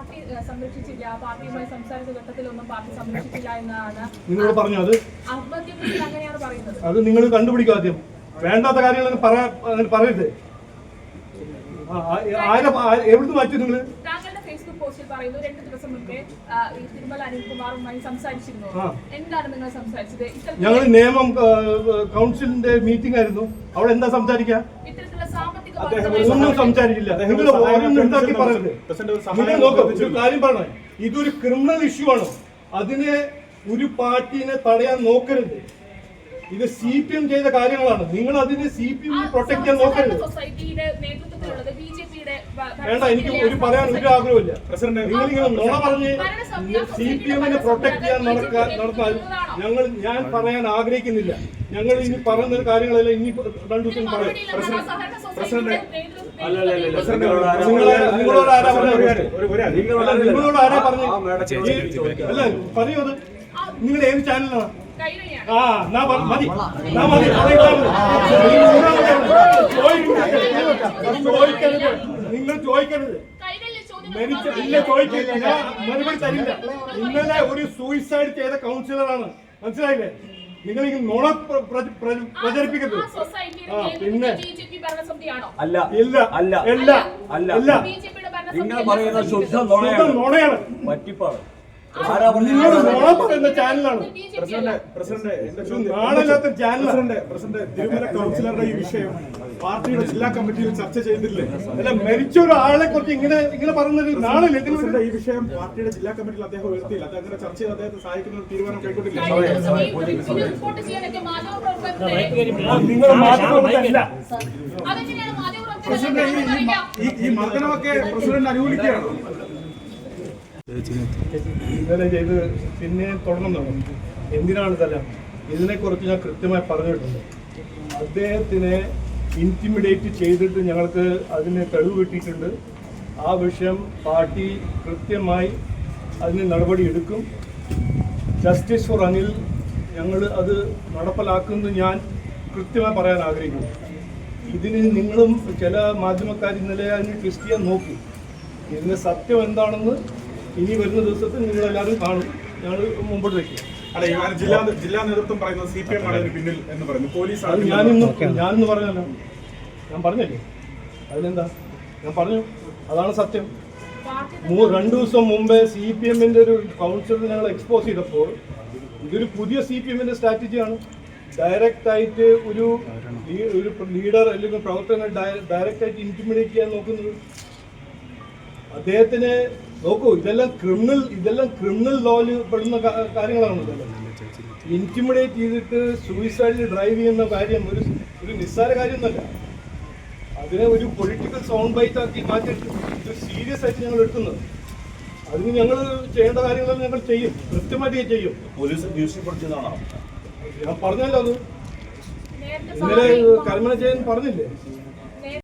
Party സംരക്ഷിച്ചില്ല. പാർട്ടിയുമായി സംസാരിച്ച ഘട്ടത്തിലൊന്നും party സംരക്ഷിച്ചില്ല എന്നാണ് നിങ്ങളോട് പറഞ്ഞു അത്? അങ്ങനെയാണ് പറയുന്നത്. അത് നിങ്ങൾ കണ്ടുപിടിക്കും ആദ്യം. വേണ്ടാത്ത കാര്യങ്ങൾ പറയാ പറയരുത്. എവിടുന്ന് മാറ്റി നിങ്ങൾ താങ്കളുടെ ഫേസ്ബുക്ക് പോസ്റ്റിൽ പറയുന്നു രണ്ട് ദിവസം മുമ്പേ ആ, ഈ തിരുമല അനിൽകുമാറുമായി സംസാരിച്ചിരുന്നു. എന്താണ് നിങ്ങൾ സംസാരിച്ചത്? ഞങ്ങൾ നിയമം കൗൺസിലിന്റെ മീറ്റിംഗ് ആയിരുന്നു. അവിടെ എന്താ സംസാരിക്കുക ഇത്തരത്തിലുള്ള സാമ്പത്തിക അദ്ദേഹം ഒന്നും സംസാരിക്കില്ല അദ്ദേഹം ഒരു ഉണ്ടാക്കി നോക്കൂ കാര്യം പറഞ്ഞ ഇതൊരു ക്രിമിനൽ ഇഷ്യൂ ആണ്. അതിനെ ഒരു പാർട്ടിനെ തടയാൻ നോക്കരുത്. ഇത് സി പി എം ചെയ്ത കാര്യങ്ങളാണ്. നിങ്ങൾ അതിനെ സി പി എം പ്രൊട്ടക്ട് ചെയ്യാൻ നോക്കരുത്. വേണ്ട എനിക്ക് ഒരു പറയാൻ ഒരു ആഗ്രഹമില്ല പ്രസിഡന്റ് നിങ്ങൾ ഇങ്ങനെ നുണ പറഞ്ഞ് സി പി എമ്മിനെ പ്രൊട്ടക്ട് ചെയ്യാൻ നടക്കാൻ നടന്നാൽ ഞങ്ങൾ ഞാൻ പറയാൻ ആഗ്രഹിക്കുന്നില്ല. ഞങ്ങൾ ഇനി പറയുന്ന കാര്യങ്ങളെല്ലാം ഇനി രണ്ടു ദിവസം പറയും. President president. നിങ്ങളോട് ആരാ പറഞ്ഞു നിങ്ങളോട് ആരാ പറഞ്ഞു. അല്ല പറയൂ അത്. നിങ്ങൾ ഏത് ചാനലാണ് ആ എന്നാ മതി എന്നാ മതി. ചോദിക്കരുത്. നിങ്ങൾ ചോദിക്കരുത്. മരിച്ച ഇല്ല ചോദിക്കരുത്. ഞാൻ മറുപടി തരില്ല. ഇന്നലെ ഒരു സൂയിസൈഡ് ചെയ്ത കൗൺസിലറാണ് മനസ്സിലായില്ലേ? നിങ്ങൾ ഈ നുണ പ്ര- പ്ര- പ്ര- പ്രചരിപ്പിക്കരുത്. ആ പിന്നെ. അല്ല ഇല്ല അല്ല അല്ല. അല്ല. നിങ്ങൾ പറയുന്ന ശുദ്ധ നോണയാണ്. നുണയാണ് നുണയാണ്. പറ്റിപ്പാണ് തിരുമല കൗൺസിലറുടെ ഈ വിഷയം പാർട്ടിയുടെ ജില്ലാ കമ്മിറ്റിയിൽ ചർച്ച ചെയ്തില്ലേ? അല്ല മരിച്ച ഒരാളെ കുറിച്ച് ഇങ്ങനെ ഇങ്ങനെ പറഞ്ഞത് നാളെ നിങ്ങൾ ഈ വിഷയം പാർട്ടിയുടെ ജില്ലാ കമ്മിറ്റിയിൽ അദ്ദേഹം ഉയർത്തിയില്ല. അത് അങ്ങനെ ചർച്ച ചെയ്ത് അദ്ദേഹത്തെ സഹായിക്കുന്ന ഒരു തീരുമാനം കൈക്കൊണ്ടില്ല. നിങ്ങൾ പ്രസിഡന്റ് ഈ മർദ്ദനമൊക്കെ പ്രസിഡന്റ് അനുകൂലിക്കുകയാണോ? ഇന്നലെ ചെയ്ത് പിന്നെ തുടങ്ങുന്നുള്ളൂ എന്തിനാണ് തല ഇതിനെക്കുറിച്ച് ഞാൻ കൃത്യമായി പറഞ്ഞിട്ടുണ്ട്. അദ്ദേഹത്തിനെ ഇന്റിമിഡേറ്റ് ചെയ്തിട്ട് ഞങ്ങൾക്ക് അതിന് തെളിവ് കിട്ടിയിട്ടുണ്ട്. ആ വിഷയം പാർട്ടി കൃത്യമായി അതിന് നടപടി എടുക്കും. ജസ്റ്റിസ് ഫോർ അനിൽ ഞങ്ങൾ അത് നടപ്പിലാക്കുമെന്ന് ഞാൻ കൃത്യമായി പറയാൻ ആഗ്രഹിക്കുന്നു. ഇതിന് നിങ്ങളും ചില മാധ്യമക്കാർ ഇന്നലെ അതിന് ട്വിസ്റ്റ് ചെയ്യാൻ നോക്കി. ഇതിന്റെ സത്യം എന്താണെന്ന് ഇനി വരുന്ന ദിവസത്തിൽ നിങ്ങളെല്ലാവരും കാണും. ഞങ്ങൾ മുമ്പോട്ട് വയ്ക്കും അല്ല ഈ ജില്ലാ ജില്ലാ നേതൃത്വം പറയുന്നത് സി പി എം ആണ് ഇതിന് പിന്നിൽ എന്ന് പറയുന്നു. പോലീസ് അത് ഞാനിന്ന് ഞാനിന്ന് പറഞ്ഞല്ലോ. ഞാൻ പറഞ്ഞല്ലേ? അതിനെന്താ? ഞാൻ പറഞ്ഞു. അതാണ് സത്യം. മൂ രണ്ടു ദിവസം മുമ്പേ സി പി എമ്മിന്റെ ഒരു കൗൺസിൽ ഞങ്ങൾ എക്സ്പോസ് ചെയ്തപ്പോൾ ഇതൊരു പുതിയ സി പി എമ്മിന്റെ സ്ട്രാറ്റജിയാണ് ഡയറക്റ്റ് ആയിട്ട് ഒരു ഒരു ലീഡർ അല്ലെങ്കിൽ പ്രവർത്തകനെ ഡയറക്റ്റ് ആയിട്ട് ഇന്റിമിഡേറ്റ് ചെയ്യാൻ നോക്കുന്നത് അദ്ദേഹത്തിന് നോക്കൂ ഇതെല്ലാം ക്രിമിനൽ ഇതെല്ലാം ക്രിമിനൽ ലോയിൽ പെടുന്ന കാര്യങ്ങളാണ് ഇതെല്ലാം. ഇന്റിമിഡേറ്റ് ചെയ്തിട്ട് സൂയിസൈഡിൽ ഡ്രൈവ് ചെയ്യുന്ന കാര്യം ഒരു ഒരു നിസ്സാര കാര്യമൊന്നുമല്ല. അതിനെ ഒരു പൊളിറ്റിക്കൽ സൗണ്ട് ബൈറ്റ് ആക്കി മാറ്റിയിട്ട് ഒരു സീരിയസ് ആയിട്ട് ഞങ്ങൾ എടുക്കുന്നത് അതിന് ഞങ്ങൾ ചെയ്യേണ്ട കാര്യങ്ങളെല്ലാം ഞങ്ങൾ ചെയ്യും. കൃത്യമായിട്ട് ചെയ്യും. പോലീസ് ഭീഷണിപ്പെടുത്തിയതാണോ ഞാൻ പറഞ്ഞല്ലോ അത്. ഇന്നലെ കൽമന ചെയ്യാൻ പറഞ്ഞില്ലേ?